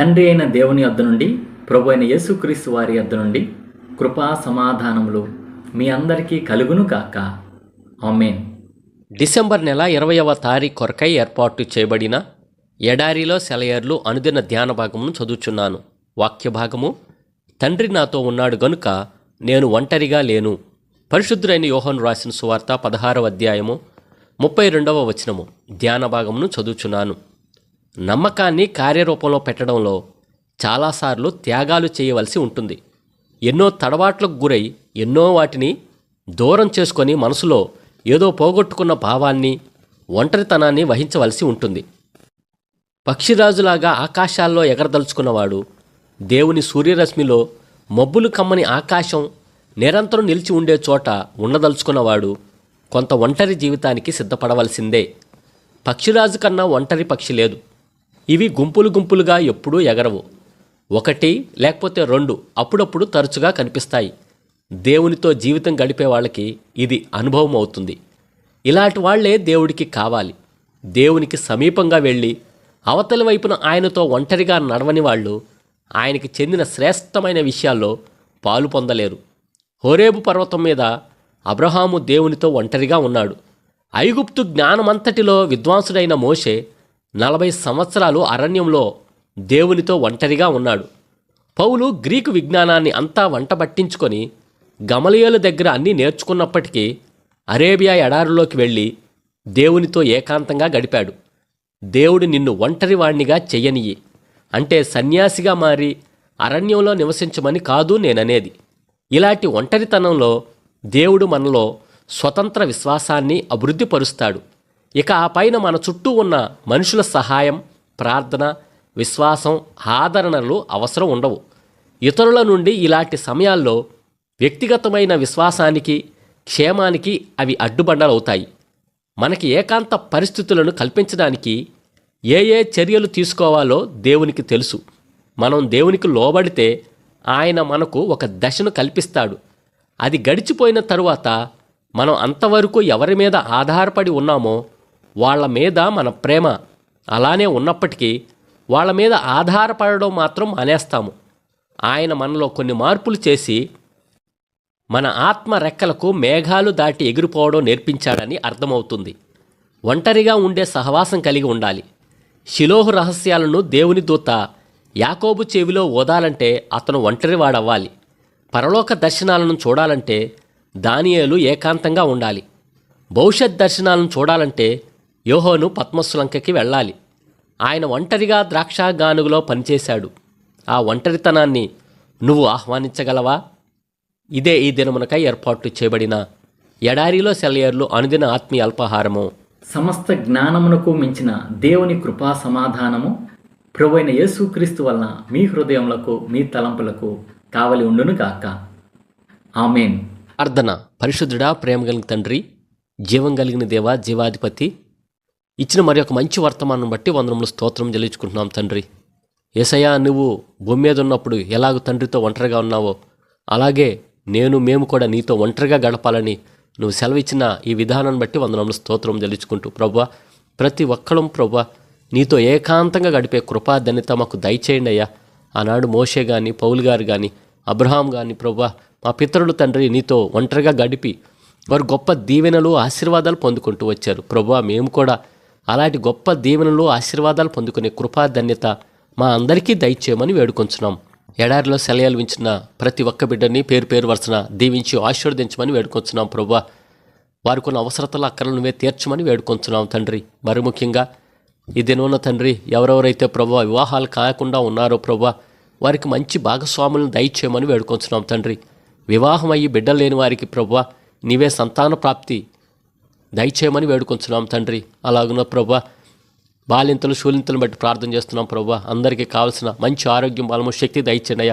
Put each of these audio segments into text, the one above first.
తండ్రి అయిన దేవుని వద్ద నుండి ప్రభు అయిన యేసుక్రీస్తు వారి వద్ద నుండి కృపా సమాధానములు మీ అందరికీ కలుగును కాక ఆమెన్. డిసెంబర్ నెల ఇరవయవ తారీఖు కొరకై ఏర్పాటు చేయబడిన ఎడారిలో సెలయర్లు అనుదిన ధ్యాన భాగమును చదువుచున్నాను. వాక్య భాగము తండ్రి నాతో ఉన్నాడు గనుక నేను ఒంటరిగా లేను. పరిశుద్ధుడైన యోహను రాసిన సువార్త పదహారవ అధ్యాయము ముప్పై రెండవ వచనము ధ్యాన భాగమును చదువుచున్నాను. నమ్మకాన్ని కార్యరూపంలో పెట్టడంలో చాలాసార్లు త్యాగాలు చేయవలసి ఉంటుంది. ఎన్నో తడబాట్లకు గురై ఎన్నో వాటిని దూరం చేసుకొని మనసులో ఏదో పోగొట్టుకున్న భావాన్ని ఒంటరితనాన్ని వహించవలసి ఉంటుంది. పక్షిరాజులాగా ఆకాశాల్లో ఎగరదలుచుకున్నవాడు దేవుని సూర్యరశ్మిలో మబ్బులు కమ్మని ఆకాశం నిరంతరం నిలిచి ఉండే చోట ఉండదలుచుకున్నవాడు కొంత ఒంటరి జీవితానికి సిద్ధపడవలసిందే. పక్షిరాజు కన్నా ఒంటరి పక్షి లేదు. ఇవి గుంపులు గుంపులుగా ఎప్పుడూ ఎగరవు. ఒకటి లేకపోతే రెండు అప్పుడప్పుడు తరచుగా కనిపిస్తాయి. దేవునితో జీవితం గడిపే వాళ్ళకి ఇది అనుభవం అవుతుంది. ఇలాంటి వాళ్ళే దేవుడికి కావాలి. దేవునికి సమీపంగా వెళ్ళి అవతలి వైపున ఆయనతో ఒంటరిగా నడవని వాళ్ళు ఆయనకి చెందిన శ్రేష్టమైన విషయాల్లో పాలు పొందలేరు. హోరేబు పర్వతం మీద అబ్రహాము దేవునితో ఒంటరిగా ఉన్నాడు. ఐగుప్తు జ్ఞానమంతటిలో విద్వాంసుడైన మోషే నలభై సంవత్సరాలు అరణ్యంలో దేవునితో ఒంటరిగా ఉన్నాడు. పౌలు గ్రీకు విజ్ఞానాన్ని అంతా వంట పట్టించుకొని గమలియల దగ్గర అన్నీ నేర్చుకున్నప్పటికీ అరేబియా ఎడారులోకి వెళ్ళి దేవునితో ఏకాంతంగా గడిపాడు. దేవుడు నిన్ను ఒంటరివాణ్ణిగా చెయ్యనియి అంటే సన్యాసిగా మారి అరణ్యంలో నివసించమని కాదు నేననేది. ఇలాంటి ఒంటరితనంలో దేవుడు మనలో స్వతంత్ర విశ్వాసాన్ని అభివృద్ధిపరుస్తాడు ఇక ఆ పైన మన చుట్టూ ఉన్న మనుషుల సహాయం ప్రార్థన విశ్వాసం ఆదరణలు అవసరం ఉండవు. ఇతరుల నుండి ఇలాంటి సమయాల్లో వ్యక్తిగతమైన విశ్వాసానికి క్షేమానికి అవి అడ్డుబండలవుతాయి. మనకి ఏకాంత పరిస్థితులను కల్పించడానికి ఏ ఏ చర్యలు తీసుకోవాలో దేవునికి తెలుసు. మనం దేవునికి లోబడితే ఆయన మనకు ఒక దశను కల్పిస్తాడు. అది గడిచిపోయిన తరువాత మనం అంతవరకు ఎవరి మీద ఆధారపడి ఉన్నామో వాళ్ళ మీద మన ప్రేమ అలానే ఉన్నప్పటికీ వాళ్ళ మీద ఆధారపడడం మాత్రం మానేస్తాము. ఆయన మనలో కొన్ని మార్పులు చేసి మన ఆత్మ రెక్కలకు మేఘాలు దాటి ఎగిరిపోవడం నేర్పించాడని అర్థమవుతుంది. ఒంటరిగా ఉండే సహవాసం కలిగి ఉండాలి. శిలోహు రహస్యాలను దేవుని దూత యాకోబు చెవిలో ఓదాలంటే అతను ఒంటరివాడవ్వాలి పరలోక దర్శనాలను చూడాలంటే దానియేలు ఏకాంతంగా ఉండాలి. భవిష్యత్ దర్శనాలను చూడాలంటే యోహోను పద్మశ్లంకకి వెళ్ళాలి. ఆయన ఒంటరిగా ద్రాక్షాగానుగులో పనిచేశాడు. ఆ ఒంటరితనాన్ని నువ్వు ఆహ్వానించగలవా? ఇదే ఈ దినమునకై ఏర్పాటు చేయబడిన ఎడారిలో సెలయర్లు అనుదిన ఆత్మీయ అల్పాహారము. సమస్త జ్ఞానమునకు మించిన దేవుని కృపా సమాధానము ప్రభు అయిన యేసుక్రీస్తు వలన మీ హృదయములకు మీ తలంపులకు కావలి ఉండును గాక. ఆమెన్. అర్ధన పరిశుద్ధుడా ప్రేమ కలిగిన తండ్రి జీవం కలిగిన దేవ జీవాధిపతి ఇచ్చిన మరి ఒక మంచి వర్తమానం బట్టి వందనములు స్తోత్రం చెల్లించుకుంటున్నాం తండ్రి. ఏసయ్యా నువ్వు భూమి మీద ఉన్నప్పుడు ఎలాగ తండ్రితో ఒంటరిగా ఉన్నావో అలాగే నేను మేము కూడా నీతో ఒంటరిగా గడపాలని నువ్వు సెలవిచ్చిన ఈ విధానాన్ని బట్టి వందనములు స్తోత్రం చెల్లించుకుంటూ ప్రభా ప్రతి ఒక్కళ్ళం ప్రభా నీతో ఏకాంతంగా గడిపే కృపాధన్యత మాకు దయచేయండి అయ్యా. ఆనాడు మోషే కానీ పౌల్ గారు కానీ అబ్రహాం కానీ ప్రభా మా పితరులు తండ్రి నీతో ఒంటరిగా గడిపి వారు గొప్ప దీవెనలు ఆశీర్వాదాలు పొందుకుంటూ వచ్చారు. ప్రభా మేము కూడా అలాంటి గొప్ప దీవెనలు ఆశీర్వాదాలు పొందుకునే కృపాధన్యత మా అందరికీ దయచేయమని వేడుకొంచున్నాం. ఎడారిలో సెలయాలు వించిన ప్రతి ఒక్క బిడ్డని పేరు పేరు వరుసన దీవించి ఆశీర్వదించమని వేడుకొంచున్నాం ప్రభా వారికి ఉన్న అవసరతల అక్కర్లు నువ్వే తీర్చమని వేడుకొంచున్నాం తండ్రి. మరి ముఖ్యంగా ఈ దినమున తండ్రి ఎవరెవరైతే ప్రభు వివాహాలు కాకుండా ఉన్నారో ప్రభా వారికి మంచి భాగస్వాములను దయచేయమని వేడుకొంచున్నాం తండ్రి. వివాహం అయ్యి బిడ్డలు లేని వారికి ప్రభు నీవే సంతాన ప్రాప్తి దయచేయమని వేడుకొంచున్నాం తండ్రి. అలాగున్న ప్రభా బాలింతలు శూలింతలు బట్టి ప్రార్థన చేస్తున్నాం ప్రభా. అందరికీ కావాల్సిన మంచి ఆరోగ్యం బలము శక్తి దయచేయండి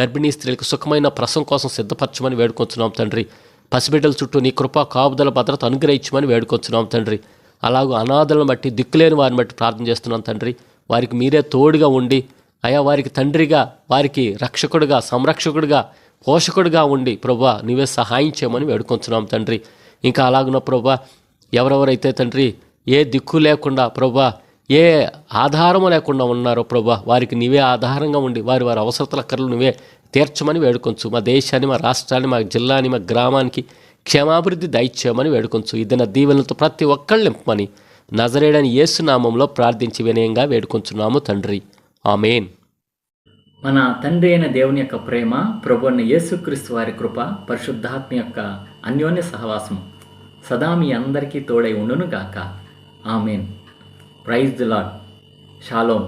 గర్భిణీ స్త్రీలకు సుఖమైన ప్రసం కోసం సిద్ధపరచమని వేడుకొంచున్నాం తండ్రి. పసిబిడ్డల చుట్టూ నీ కృపా కాపుదల భద్రత అనుగ్రహించమని వేడుకొంచున్నాం తండ్రి. అలాగూ అనాథలను బట్టి దిక్కులేని వారిని బట్టి ప్రార్థన చేస్తున్నాం తండ్రి. వారికి మీరే తోడుగా ఉండి అయా వారికి తండ్రిగా వారికి రక్షకుడిగా సంరక్షకుడిగా పోషకుడిగా ఉండి ప్రభా నువ్వే సహాయం చేయమని వేడుకొంచున్నాం తండ్రి. ఇంకా అలాగున్న ప్రభా ఎవరెవరైతే తండ్రి ఏ దిక్కు లేకుండా ప్రభా ఏ ఆధారము లేకుండా ఉన్నారో ప్రభా వారికి నీవే ఆధారంగా ఉండి వారి వారి అవసరతల కర్రలు నువ్వే తీర్చమని వేడుకొంచు. మా దేశాన్ని మా రాష్ట్రాన్ని మా జిల్లాని మా గ్రామానికి క్షేమాభివృద్ధి దయచేయమని వేడుకొంచు. ఇదిన దీవెనలతో ప్రతి ఒక్కళ్ళు నింపమని నజరేడని యేసునామంలో ప్రార్థించి వినయంగా వేడుకొంచున్నాము తండ్రి. ఆమెన్. మన తండ్రి అయిన దేవుని యొక్క ప్రేమ ప్రభు అయిన యేసుక్రీస్తు వారి కృప పరిశుద్ధాత్మ యొక్క అన్యోన్య సహవాసం సదా మీ అందరికీ తోడై ఉండును గాక amen. Praise the lord shalom